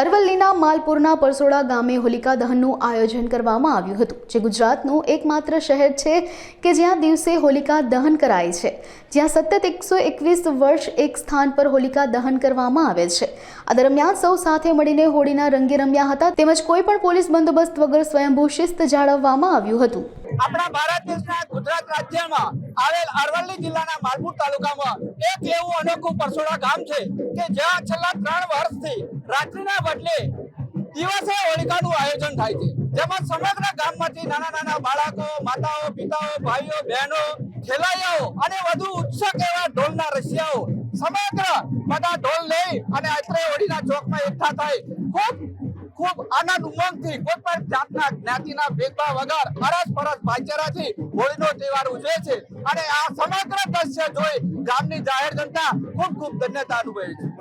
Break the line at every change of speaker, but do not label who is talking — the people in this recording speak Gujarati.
અરવલ્લીના માલપુરના પરસોડા ગામે હોલિકા દહનનું આયોજન કરવામાં આવ્યું હતું, જે ગુજરાતનું એકમાત્ર શહેર છે કે જ્યાં દિવસે હોલિકા દહન કરાય છે. જ્યાં સતત એકસો એકવીસ વર્ષ એક સ્થાન પર હોલિકા દહન કરવામાં આવે છે. આ દરમિયાન સૌ સાથે મળીને હોળીના રંગે રમ્યા હતા, તેમજ કોઈ પણ પોલીસ બંદોબસ્ત વગર સ્વયંભૂ શિસ્ત જાળવવામાં આવ્યું હતું.
આપણા ભારત દેશના ગુજરાત રાજ્યમાં આવેલ અરવલ્લી જિલ્લાના માલપુર તાલુકામાં એક એવું અનોખું પરસોડા ગામ છે કે જ્યાં છેલ્લા ત્રણ વર્ષથી રાત્રિના બદલે દિવસે હોલિકાનું આયોજન થાય છે. જેમાં સમગ્ર ગામમાંથી નાના નાના બાળકો, માતાઓ, પિતાઓ, ભાઈઓ, બહેનો ખેલાયાઓ અને વધુ ઉત્સુક એવા ઢોલના રસિયાઓ સમગ્ર બધા ઢોલ લઈ અને આત્રે હોળીના ચોકમાં એકઠા થાય. ખૂબ ખૂબ આનંદ ઉમંગથી કોઈ પણ જાતના જ્ઞાતિના ભેદભાવ વગર અરસ પરસ ભાઈચારાથી હોળીનો તહેવાર ઉજવે છે. અને આ સમગ્ર દ્રશ્ય જોઈ ગામની જાહેર જનતા ખૂબ ખૂબ ધન્યતા અનુભવે છે.